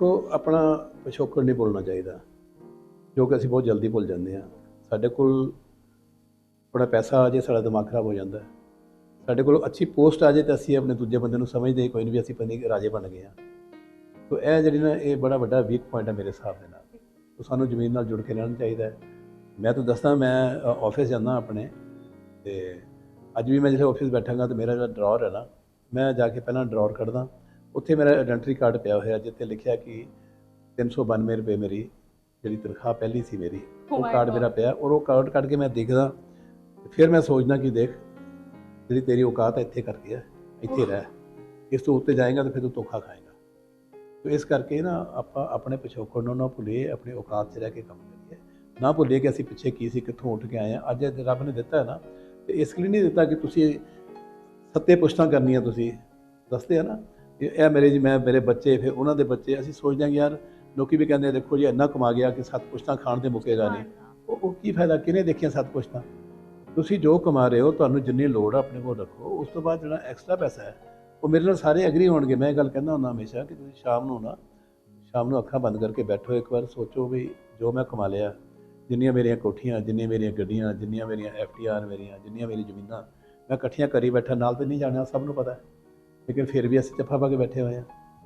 ਦੇਖੋ, ਆਪਣਾ ਪਿਛੋਕੜ ਨਹੀਂ ਭੁੱਲਣਾ ਚਾਹੀਦਾ, ਜੋ ਕਿ ਅਸੀਂ ਬਹੁਤ ਜਲਦੀ ਭੁੱਲ ਜਾਂਦੇ ਹਾਂ। ਸਾਡੇ ਕੋਲ ਬੜਾ ਪੈਸਾ ਆ ਜੇ ਸਾਡਾ ਦਿਮਾਗ ਖਰਾਬ ਹੋ ਜਾਂਦਾ ਸਾਡੇ ਕੋਲ ਅੱਛੀ ਪੋਸਟ ਆ ਜੇ ਤਾਂ ਅਸੀਂ ਆਪਣੇ ਦੂਜੇ ਬੰਦੇ ਨੂੰ ਸਮਝਦੇ ਹੀ, ਕੋਈ ਨਹੀਂ ਵੀ ਅਸੀਂ ਪੰਨੀ ਰਾਜੇ ਬਣ ਗਏ ਹਾਂ। ਸੋ ਇਹ ਜਿਹੜੀ ਨਾ, ਇਹ ਬੜਾ ਵੱਡਾ ਵੀਕ ਪੁਆਇੰਟ ਹੈ ਮੇਰੇ ਹਿਸਾਬ ਦੇ ਨਾਲ। ਸੋ ਸਾਨੂੰ ਜ਼ਮੀਨ ਨਾਲ ਜੁੜ ਕੇ ਰਹਿਣਾ ਚਾਹੀਦਾ ਹੈ। ਮੈਂ ਤਾਂ ਦੱਸਦਾ, ਮੈਂ ਆਫਿਸ ਜਾਂਦਾ ਆਪਣੇ, ਤੇ ਅੱਜ ਵੀ ਮੈਂ ਜਿੱਥੇ ਆਫਿਸ ਬੈਠਾਂਗਾ, ਤੇ ਮੇਰਾ ਜਿਹੜਾ ਡਰਾਅਰ ਹੈ ਨਾ, ਮੈਂ ਜਾ ਕੇ ਪਹਿਲਾਂ ਡਰਾਅਰ ਕੱਢਦਾ। ਉੱਥੇ ਮੇਰਾ ਆਇਡੈਂਟੀ ਕਾਰਡ ਪਿਆ ਹੋਇਆ ਜਿੱਥੇ ਲਿਖਿਆ ਕਿ 392 ਰੁਪਏ ਮੇਰੀ ਜਿਹੜੀ ਤਨਖਾਹ ਪਹਿਲੀ ਸੀ ਮੇਰੀ Oh ਉਹ ਕਾਰਡ God. ਮੇਰਾ ਪਿਆ। ਔਰ ਉਹ ਕਾਰਡ ਕੱਢ ਕੇ ਮੈਂ ਦੇਖਦਾ ਫਿਰ ਮੈਂ ਸੋਚਦਾ ਕਿ ਦੇਖ ਜਿਹੜੀ ਤੇਰੀ ਔਕਾਤ ਹੈ ਇੱਥੇ ਕਰਕੇ ਹੈ ਇੱਥੇ ਰਹਿ। ਇਸ ਤੋਂ ਉੱਤੇ ਜਾਏਗਾ ਤਾਂ ਫਿਰ ਤੂੰ ਧੋਖਾ ਖਾਏਗਾ। ਤੋ ਇਸ ਕਰਕੇ ਨਾ ਆਪਾਂ ਆਪਣੇ ਪਿਛੋਕੜ ਨੂੰ ਨਾ ਭੁੱਲੀਏ ਆਪਣੀ ਔਕਾਤ 'ਚ ਰਹਿ ਕੇ ਕੰਮ ਕਰੀਏ। ਨਾ ਭੁੱਲੀਏ ਕਿ ਅਸੀਂ ਪਿੱਛੇ ਕੀ ਸੀ ਕਿੱਥੋਂ ਉੱਠ ਕੇ ਆਏ ਹਾਂ। ਅੱਜ ਰੱਬ ਨੇ ਦਿੱਤਾ ਹੈ ਨਾ ਤੇ ਇਸ ਲਈ ਨਹੀਂ ਦਿੱਤਾ ਕਿ ਤੁਸੀਂ ਸੱਤੇ ਪੁਸ਼ਤਾਂ ਕਰਨੀਆਂ ਤੁਸੀਂ। ਦੱਸਦੇ ਆ ਨਾ ਇਹ ਇਹ ਮੇਰੇ ਜੀ, ਮੈਂ ਮੇਰੇ ਬੱਚੇ, ਫਿਰ ਉਹਨਾਂ ਦੇ ਬੱਚੇ, ਅਸੀਂ ਸੋਚਦੇ ਹਾਂ ਕਿ ਯਾਰ ਲੋਕੀ ਵੀ ਕਹਿੰਦੇ ਦੇਖੋ ਜੀ, ਇੰਨਾ ਕਮਾ ਗਿਆ ਕਿ ਸੱਤ ਕੁਛ ਤਾਂ ਖਾਣ ਤੇ ਮੁੱਕੇਗਾ ਨਹੀਂ ਉਹ ਉਹ ਕੀ ਫਾਇਦਾ? ਕਿਹਨੇ ਦੇਖਿਆ ਸੱਤ ਕੁਛ ਤਾਂ ਤੁਸੀਂ ਜੋ ਕਮਾ ਰਹੇ ਹੋ, ਤੁਹਾਨੂੰ ਜਿੰਨੀ ਲੋੜ ਆ, ਆਪਣੇ ਕੋਲ ਰੱਖੋ। ਉਸ ਤੋਂ ਬਾਅਦ ਜਿਹੜਾ ਐਕਸਟਰਾ ਪੈਸਾ ਹੈ, ਉਹ ਮੇਰੇ ਨਾਲ ਸਾਰੇ ਐਗਰੀ ਹੋਣਗੇ। ਮੈਂ ਇਹ ਗੱਲ ਕਹਿੰਦਾ ਹੁੰਦਾ ਹਮੇਸ਼ਾ ਕਿ ਤੁਸੀਂ ਸ਼ਾਮ ਨੂੰ ਨਾ, ਸ਼ਾਮ ਨੂੰ ਅੱਖਾਂ ਬੰਦ ਕਰਕੇ ਬੈਠੋ ਇੱਕ ਵਾਰ, ਸੋਚੋ ਵੀ ਜੋ ਮੈਂ ਕਮਾ ਲਿਆ, ਜਿੰਨੀਆਂ ਮੇਰੀਆਂ ਕੋਠੀਆਂ, ਜਿੰਨੀਆਂ ਮੇਰੀਆਂ ਗੱਡੀਆਂ, ਜਿੰਨੀਆਂ ਮੇਰੀਆਂ ਐਫਟੀਆਰ ਮੇਰੀਆਂ, ਜਿੰਨੀਆਂ ਮੇਰੀ ਜ਼ਮੀਨਾਂ, ਮੈਂ ਇਕੱਠੀਆਂ ਕਰੀ ਬੈਠਾ, ਨਾਲ ਤੇ ਨਹੀਂ ਜਾਣਾ, ਸਭ ਨੂੰ ਪਤਾ ਹੈ। ਲੇਕਿਨ ਫਿਰ ਵੀ ਅਸੀਂ ਚੱਫਾ ਪਾ ਕੇ ਬੈਠੇ ਹੋਏ ਹਾਂ।